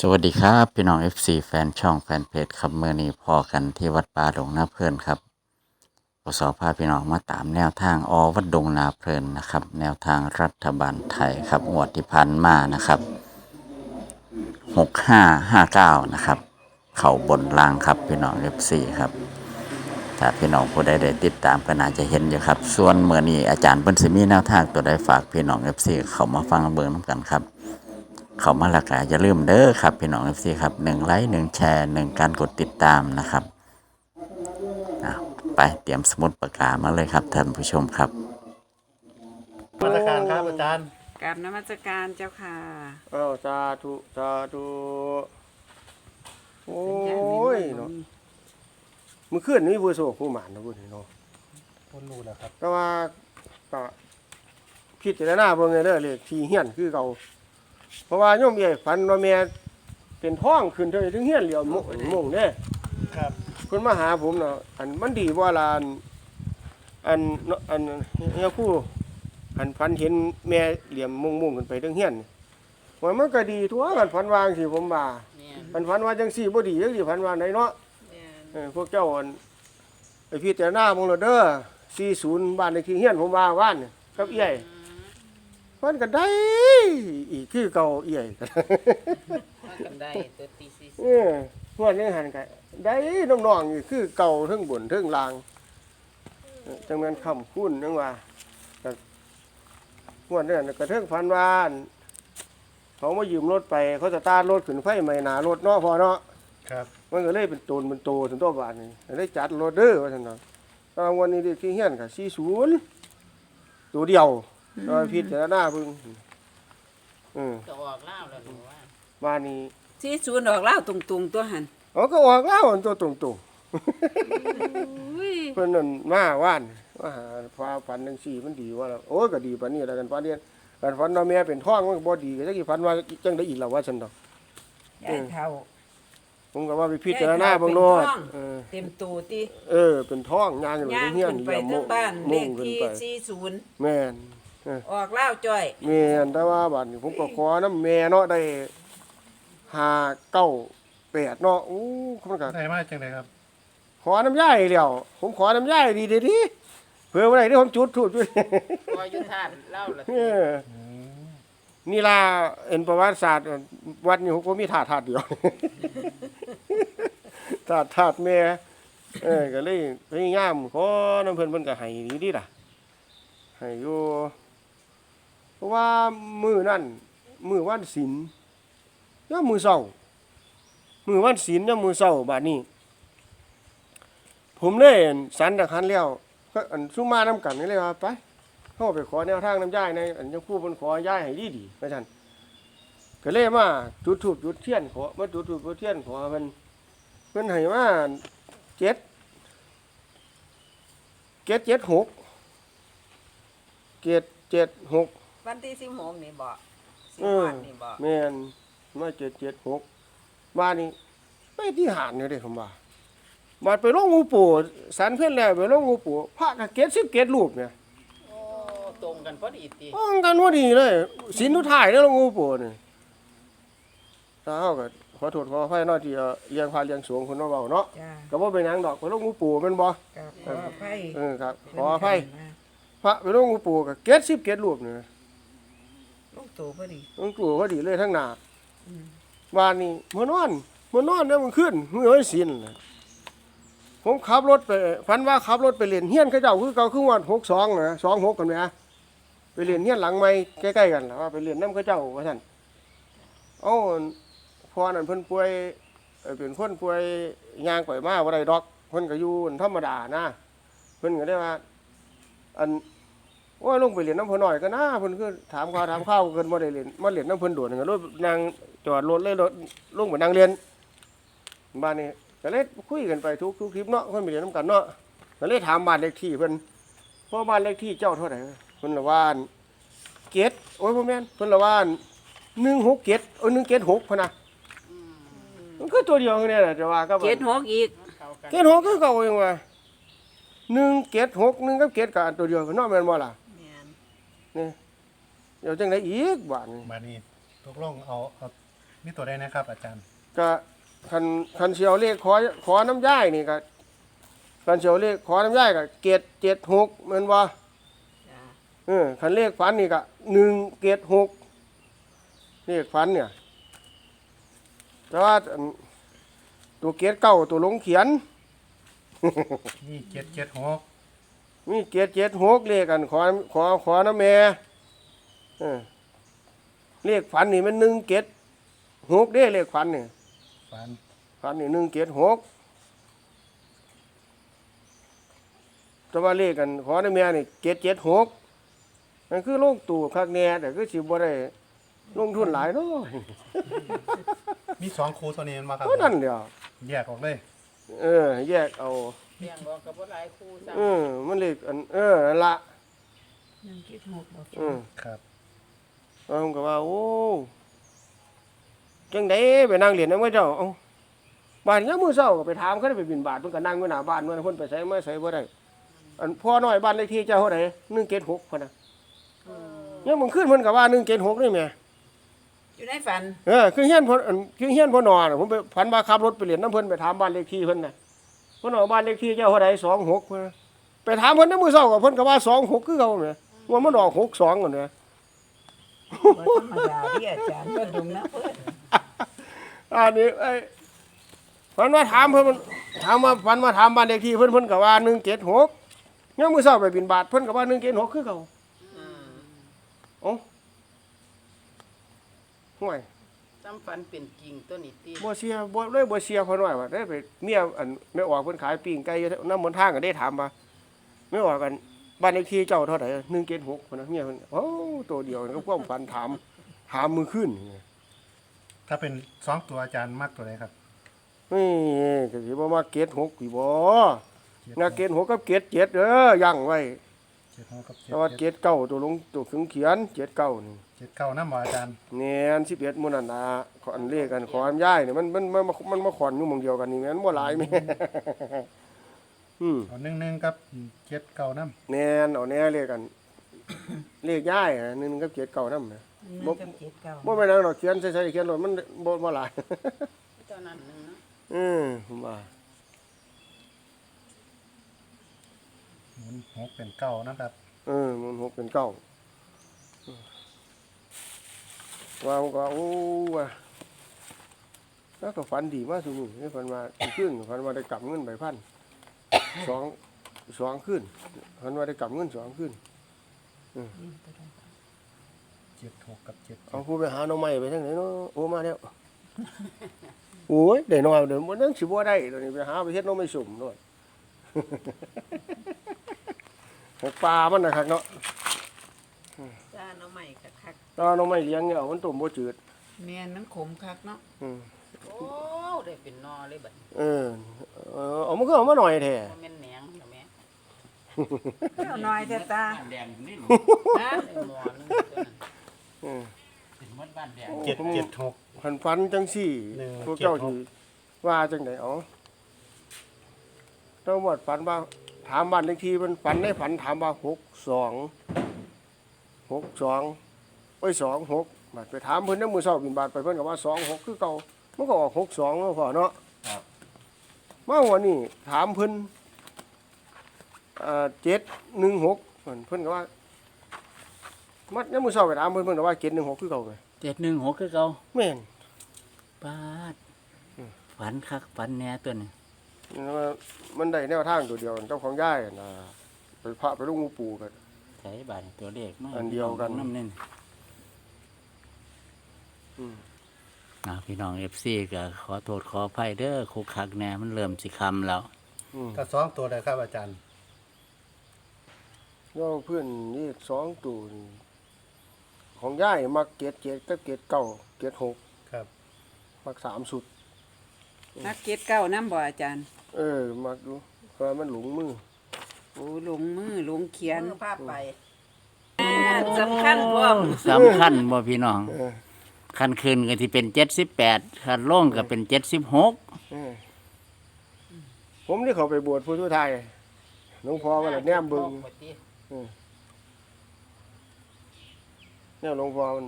สวัสดีครับพี่น้อง FC แฟนช่องแฟนเพจครับเมื่อนี้พอกันที่วัดป่าดงนาเพลินครับปสพาพี่น้องมาตามแนวทางอวัดดงนาเพลินนะครับ แนวทางรัฐบาลไทยครับงวดที่ผ่านมานะครับหกห้าห้าเก้านะครับ เข่าบนล่างครับพี่น้อง FC ครับถ้าพี่น้องผู้ใดได้ติดตามก็น่าจะเห็นอยู่ครับ ส่วนเมื่อนี้อาจารย์เปิ้นสิมีแนวทางตัวใดฝากพี่น้อง FC เข้ามาฟังเบิ่งน้ำกันครับ เข้ามาและก็อย่าลืมเด้อครับพี่น้องเอฟซีครับหนึ่งไลค์หนึ่งแชร์หนึ่งการกดติดตามนะครับอะไปเตรียมสมุดปากกามาเลยครับท่านผู้ชมครับมาตรการครับอาจารย์กราบนมัสการเจ้าค่ะอ้าวสาธุสาธุโอ้ยเนาะมือขึ้นนี่ผู้โศกผู้หมานนะพูดนี่เนาะคนรู้แล้วครับแต่ว่าก็พิจารณาเบิ่งเด้อเลยที่เฮียนคือเก่า เพราะว่าโยมใหญ่ฝันว่าแม่เป็นท้องขึ้นเท่านี้ถึงเฮียนเหลียวโมงโมงเด้ครับ เพิ่นมาหาผมเนาะอันมันดีบ่ล่ะอันอันอันเฮียผู้อันฝันเห็นแม่เหลี่ยมมุ่งๆขึ้นไปถึงเฮียนว่ามันก็ดีทั่วกันฝันวาจังสิผมว่าอันฝันว่าจังซี่บ่ดีจังสิฝันว่าไหนเนาะเออพวกเจ้าอันไอ้พี่แต่หน้ามึงโลดเด้อ40บ้านเลขที่เฮียนผมว่าว่านนี่กับเอี้ย มันก็ได้ อีกคือเก่าเอี้ยกันกันได้ตัวตีซีเออพวกนี้หันกันได้น้องๆนี่คือเก่าเทั้งบนเทั้งล่างเออจังแม่นคำคุ้นนึงว่าแต่พวกนี้ก็เทิงพันวาอั่นเขามายืมรถไป เขาจะตาร์ทรถขึ้นไฟใหม่หนารถเนาะพอเนาะ ครับมันก็เลยเป็นตูนเป็นโตถึงตัวบาทนี่ก็เลยจัดรถเด้อว่าซั่นเนาะตอนวันนี้เด็กที่เฮียนก็40ตัวเดียว ตอนพิจารณาเบิ่งเออจะออกเล่าแล้วหนูว่าบ้านนี้ที่ศูนย์ออกเล่าตรงๆตัวหันเขาก็ออกแล้วอันตัวตรงๆอุ้ยเพิ่นนั่นมาว่านมาหาฟ้าฝันจังซี่มันดีว่าล่ะโอ้ยก็ดีปานนี้แล้วกันฝันเรียนกันฝันว่าแม่เป็นท้องมันก็บ่ดีก็จักสิฝันว่าจังได้อีกแล้วว่าซั่นดอก ยายเท่า ผมก็ว่าไปพิจารณาเบิ่งโลดเป็นท้องเออ เต็มตูตีเออเป็นท้องย่างอยู่ย่างในเฮียนขึ้นไปเยี่ยมทั้งบ้านเลมุ่ขงขึ้นที่ไปสี่ศูนย์แม่น ออกเล่าจ้อยแม่นแต่ว่าบัดนี้ผมก็ขอน้ำแม่เนาะได้5 9 8เนาะอู้มันก็ได้มาจังไดครับ ขอน้ำยายแล้วผมขอน้ำยายดีเด้ดิเผื่อวันไหนที่ผมจุดถูกจุดพอยุทธานเล่าละเออนี่ล่ะเอ็นประวัติศาสตร์วัดนี้ผมก็มีถาดถาดเดียวถาดถาดแม่เออก็เลยพยายามขอน้ำเพิ่นเพิ่นก็ให้ดีดีล่ะให้อยู่เพ ราะว่ามือนั่นมือวันศีลยามมือเช้ามือวันศีลยามมือเช้าบาดนี้ ผมเลยอั่นสันตะคันแล้วก็อันซุมมานํกันนี่เลยว่าไปเข้าไปขอแนวทางน้ำย่ายในอันยังพูดบนขอย่ายให้ดีดีไปท่านก็เลยมาจุดถูกจุดเทียนขอมาจุดถูกจุดเทียนขอเพิ่นเพิ่นให้มาเจ็ดเจ็ดเจ็ดหกเจ็ดเจ็ดหก วันที่สิบหกนี่บอกสิบเออวันนี่บอกแม่นมาเจ็ดเจ็ดหกบ้านนี้ไปที่หานเนี่ยเด้คำว่าบาดไปลงงูปู่สันเพื่อนแล้วไปลงงูปู่พระกับเกศสิบเกศรูปเนี่ยโอ้ตรงกันพอดีตีป้องกันว่าดีเลยสินทุถ่ายแล้วลงงูปู่นี่ถ้าเฮาก็ขอโทษขออภัยเนาะที่เอาเลี้ยงพาเลี้ยงสวงคนมาเว้าเนาะจ้าก็บ่เป็นหยังดอกไปลงงูปู่แม่นบ่กับขออภัยเออครับขออภัยพระไปลงงูปู่ก็เกศสิบเกศรูปนี่ลู กตู่พอดีลงปู่พอดีเลยทั้งหน้าอืมบ้านนี้มื้อนอนมื้อนอนเนี่ยมันขึ้นมื้อไอ้สินน่ะผมขับรถไปฝันว่าขับรถไปเล่นเฮียนเขาเจ้าคือเก่าคือวัน62นะ26กันแหมไปเล่นเฮียนหลังใหม่ใกล้ๆกันล่ะว่าไปเล่นนำเขาเจ้าว่าซั่นเอ้าพอนั่นเพิ่นป่วยเอ่อเป็นคนป่วยย่างไปมาบ่ได้ดอกเพิ่นก็อยู่ธรรมดานะ เพิ่นก็ได้ว่า อัน โอ้ยลงไปเล่นน้ำเพิ่นหน่อยก็นะเพิ่นคือถามข่าวถามข้าวเพิ่นบ่ได้เล่นมาเล่นน้ำเพิ่นโดดก็รถนางจอดรถเลยรถลงไปนั่งเรียนบ้านนี้ก็เลยคุยกันไปทุกทุกคลิปเนาะเพิ่นไปเล่นน้ำกันเนาะก็เลยถามบ้านเลขที่เพิ่นเพราะบ้านเลขที่เจ้าเท่าไหร่เพิ่นละว่าอันเกตโอ้ยบ่แม่นเพิ่นละว่าอัน167เอ้ย176พุ่นน่ะมันคือตัวเดียวเนี่ยแหละจะว่าก็เจ็ดหกอีกเกตหกคือเก่าเองว่า176 1กับเกตก็อันตัวเดียวกันเนาะแม่นบ่ล่ะแม่น เดี๋ยวจังไดอีกบาดนี้มานี่ตกลงเอาเอามีตัวใดนะครับ อาจารย์ก็คันคันเชียวเลขขอขอน้ำย่ายนี่ก็คันเชียวเลขขอน้ำย่ายก็เกตเจ็ดหกเหมือนว่าจ้าเออคันเลขฝันนี่ก็หนึ่งเกตหกเลขฝันเนี่ย แต่ว่าอันตัวเกตเก้าตัวลงเขียน นี่เจ็ดเจ็ดหกมีเกตเจ็ดหกเลขกันขอขอขอน้ำแม่ เออเลขฝันนี่มันหนึ่งเกตหกเด้เลขฝันนี่ฝันฝันนี่หนึ่งเกตหกแต่ว่าเลขกัน ขอน้ำแม่นี่เกตเจ็ดหกนั่นคือโลกตู่คักแน่แต่คือสิบ่ได้ลงทุนหลายเนาะมีสองครูตัวนี้มาครับเท่านั้นเดียวแยกออกเลย เออ แยกเอาเลี้ยงบอกกับบ่หลายคู่ซ้เออมันเลขอันเออนั่นละหนึ่งคิดหกบ่เออครับ เอาผมก็ว่า โอ้จังไดไปนั่งเรียนนำเจ้าเอ้าบ้านยังมื้อเช้าก็ไปถามเขาได้ไปบินบาทเพิ่นก็นั่งอยู่หน้าบ้านเพิ่นเพิ่นไปไสมาไสบ่ได้อันพ่อน้อยบ้านเลขที่เจ้าเท่าใด176พุ่นน่ะยังมึงขึ้นเพิ่นก็ว่า176นี่แหม่อยู่ในฝัน เออคือเฮียนพ่ออันคือเฮียนพ่อนอน่ะผมไปพันมาขับรถไปเรียนนํเพิ่นไปถามบ้านเลขที่เพิ่นน่ะเพิ่นว่าบ้านเลขที่เจ้าเท่าใด26พุ่นน่ะไปถามเพิ่นนำมื้อเช้าก็เพิ่นก็ว่า26คือเก่าแหมว่ามันออก62กันแหม บ่ธรรมดาที่อาจารย์ก็ดุงนะเพิ่นอันนี้ไอ้พันมาถามเพิ่นมันถามมาพันมาถามบ้านเลขที่เพิ่นเพิ่นก็ว่า176ยังมื้อเช้าไปบินบาทเพิ่นก็ว่า176คือเก่าเอ้าห่วยซ้ำฝันเป็นจริงตัวนี้ติบ่เสียบ่เลยบ่เสียเพิ่นว่าว่าได้ไปเมียอันแม่ออกเพิ่นขายปิ้งไก่อยู่นำบนทางก็ได้ถามว่าแม่ออกกัน บ้านเลขที่เจ้าเท่าไหร่176พุ่นน่ะเมียเพิ่นโอ้ตัวเดียวก็ความฝันถามถามมือขึ้นถ้าเป็นสองตัวอาจารย์มักตัวใดครับนี่ก็สิบ่มาเกต6พี่บ่เจ็ดนาเกต6กับเกต7เด้อยั่งไว้เจ็ดหกกับเจ็ดแต่ว่าเจ็ดเจ็ดเก้าตัวลงตัวขึงเขียนเจ็ดเก้านี่เจ็ดเก้าน้ำบ่อาจารย์แนนสิบเอ็ดมูนันนาขออันเลขกันขออันย่ายนี่มันมันมันมันมันมาขอนอยู่หมองเดียวกันนี่แม่นบ่หลายแม่ อืมเอาหนึ่งหนึ่งกับเจ็ดเก้าน้แนนเอาแน่เลขกันเลขย่ายอะหนึงกับเจ็ดเก้านำหนึ่งกับเจ็ดเก้าบ่แม่นเอาดอกเขียนใส่ๆเขียนรถมันบ่บ่หลาย ตอนนั้นหนึงเนาะอืมผมว่าำหมุนหกเป็นเก้านะครับ เออมันหกเป็นเก้าว่ามันก็โอ้ว่าแล้วก็ฝันดีมากสุดนี่ฝันว่าขึ้นฝันว่าได้กลับเงินใบพัน สองสองขึ้นฝันว่าได้กลับเงินสองขึ้นเจ็ดหกกับเจ็ดเอาผู้ไปหาหน้องใหม่ไปทางไหนเนาะโอ้มาแล้วโอ้ยได้น้อยเดี๋ยวมันนั่งสิบ่ได้ตอนนี้ไปหาไปเฮ็ดหน้องไม่สุ่มด้วยหกปลามันนะครับเนาะจ้าน้องใหม่คักตอนหน้องไม่เลี้ยงเนี่ยเอามันตุ่มบ่จืดๆแม่นมันขมคักเนาะอืมโอ้ ได้เป็นนอเลยบัดนี้เออเออเอามันก็เอามาหน่อยแท้บ่แม่นแหนงนะแม่เอาหน่อยเถอะตาแดงนี่ฮะได้หมอหนึงตัวนั้นเออเป็นมดบ้านแดงเจ็ดเจ็ดหกพันฟันจังสี่หนึ่งพวกเจ้าเจ็ดหสิกว่าจังได๋อ๋อเจ้าหมดฝันว่า ถามบ้านเลขที่มันฝันในฝันถามว่าหกสองหกสองโอ้ยสองหกบาดไปถามเพิ่นน้ำมือเศร้าบินบาทไปเพิ่นก็ว่าสองหกคือเก่า มันก็ออกหกสองเนาะพ่อเนาะมาวันนี้ถามเพิ่นเอ่อเจ็ดหนึ่งหกเพิ่นเพิ่นก็ว่า มัดน้ำมือเศร้าไปถามเพิ่นเพิ่นก็ว่าเจ็ดหนึ่งหกคือเก่าไงเจ็ดหนึ่งหกคือเก่าแม่น ปาดฝันคักฝันแหน่ตัวนี้มันได้แนวทางตัวเดียวเจ้าของย่ายนะไปพระไปลุงปู่กัน ใช้บาทตัวเลขมาอันเดียวกัน น้ำเน่นอืม นะพี่น้องเอฟซีก็ขอโทษขออภัยเด้อคุกคักแหน่มันเริ่มสิคำแล้ว อืมก็สองตัวเลยครับอาจารย์ย่อเพื่อนนี่สองตัวนี่ของย่ายมักเกตเกตกับเกตเก้าเกตหกครับมักสามสุด นักเก็ตเก้าน้ำบ่อาจารย์ เออ มักดูเพราะมันหลงมือ โอ้หลงมือหลงเขียนมือภาพไปสำคัญพร้อม สำคัญบ่พี่น้อง เออ คันคืนก็ที่เป็นเจ็ดสิบแปดคันลงก็เป็นเจ็ดสิบหกเออผมนี่เขาไปบวชผู้ทุไทยหลวงพ่อว่าละแนมเบึงบอกว่าติเนี่ยหลวงพ่อมัน